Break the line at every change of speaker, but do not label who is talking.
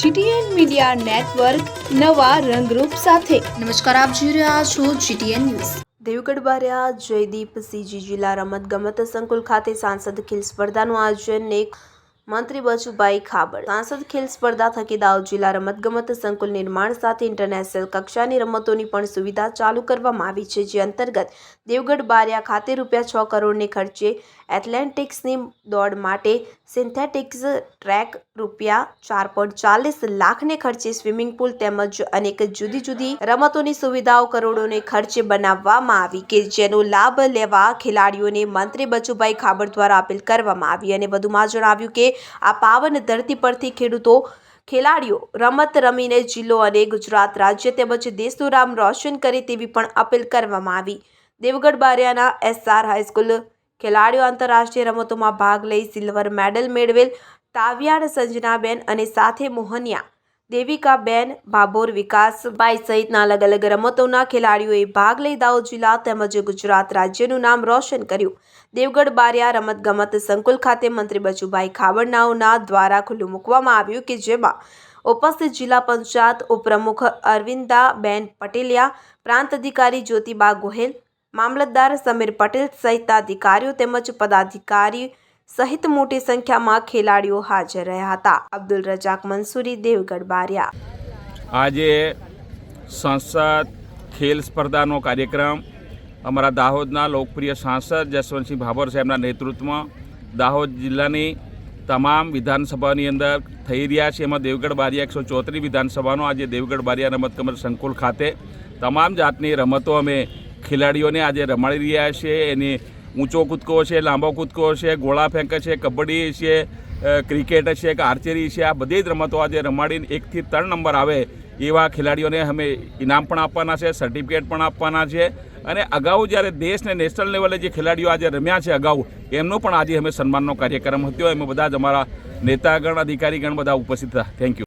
GTN media network નવા રંગરૂપ સાથે.
નમસ્કાર આપ જોઈ રહ્યા છો GTN news.
Devgadh Baria Jaydeep CG જિલ્લા રમતગમત સંકુલ ખાતે સાંસદ ખેલ સ્પર્ધાનું આયોજન એક મંત્રી બચુભાઈ ખાબડ. સાંસદ ખેલ સ્પર્ધા થકી દાહોદ જિલ્લા રમતગમત સંકુલ નિર્માણ સાથે ઇન્ટરનેશનલ કક્ષાની રમતોની પણ સુવિધા ચાલુ કરવામાં આવી છે જે અંતર્ગત દેવગઢ બારિયા ખાતે રૂપિયા છ કરોડને ખર્ચે એથ્લેટિક્સની દોડ માટે સિન્થેટિક્સ ટ્રેક રૂપિયા ચાર પોઈન્ટ ચાલીસ લાખને ખર્ચે સ્વિમિંગ પુલ તેમજ અનેક જુદી જુદી રમતોની સુવિધાઓ કરોડોને ખર્ચે બનાવવામાં આવી કે જેનો લાભ લેવા ખેલાડીઓને મંત્રી બચુભાઈ ખાબડ દ્વારા અપીલ કરવામાં આવી અને વધુમાં જણાવ્યું કે આ પાવન ધરતી પરથી ખેડૂતો, ખેલાડીઓ રમત રમીને જિલ્લો અને ગુજરાત રાજ્ય તેમજ દેશનું નામ રોશન કરે તેવી પણ અપીલ કરવામાં આવી. દેવગઢ બારિયાના એસઆર હાઈસ્કૂલ ખેલાડીઓ આંતરરાષ્ટ્રીય રમતોમાં ભાગ લઈ સિલ્વર મેડલ મેળવેલ તાવિયાડ સંજનાબેન અને સાથે મોહનિયા. દેવિકાબેન ભાભોર વિકાસભાઈ સહિતના અલગ અલગ રમતોના ખેલાડીઓએ ભાગ લઈ દાહોદ જિલ્લા તેમજ ગુજરાત રાજ્યનું નામ રોશન કર્યું. દેવગઢ બારિયા રમતગમત સંકુલ ખાતે મંત્રી બચુભાઈ ખાબડનાઓના દ્વારા ખુલ્લું મૂકવામાં આવ્યું કે જેમાં ઉપસ્થિત જિલ્લા પંચાયત ઉપપ્રમુખ અરવિંદાબેન પટેલિયા, પ્રાંત અધિકારી જ્યોતિબા ગોહેલ, મામલતદાર સમીર પટેલ સહિતના અધિકારીઓ તેમજ પદાધિકારી સહિત મોટી સંખ્યામાં ખેલાડીઓ હાજર રહ્યા હતા. અબ્દુલ રજાક, મંસૂરી, દેવગઢ, બારિયા.
આજે સંસદ ખેલ સ્પર્ધાનો કાર્યક્રમ અમારા દાહોદના લોકપ્રિય સાંસદ જસવંતસિંહ ભાભોર સાહેબના નેતૃત્વમાં દાહોદ જિલ્લાની તમામ વિધાનસભાની અંદર થઈ રહ્યા છે. એમાં દેવગઢ બારિયા એકસો ચોત્રીસ વિધાનસભાનો, આજે દેવગઢ બારિયા રમતગમત સંકુલ ખાતે. તમામ જાતની રમતો અમે ખેલાડીઓને આજે રમાડી રહ્યા છે એની ઊંચો કૂદકો છે, લાંબો કૂદકો છે, ગોળા ફેંક છે, કબડ્ડી છે ક્રિકેટ છે કે આર્ચરી છે, આ બધી જ રમતો આજે રમાડીને એકથી ત્રણ નંબર આવે એવા ખેલાડીઓને અમે ઇનામ પણ આપવાના છે સર્ટિફિકેટ પણ આપવાના છે. અને અગાઉ જ્યારે દેશને નેશનલ લેવલે જે ખેલાડીઓ આજે રમ્યા છે અગાઉ, એમનો પણ આજે અમે સન્માનનો કાર્યક્રમ હતો. એમાં બધા જ અમારા નેતાગણ, અધિકારીગણ બધા ઉપસ્થિત હતા. Thank you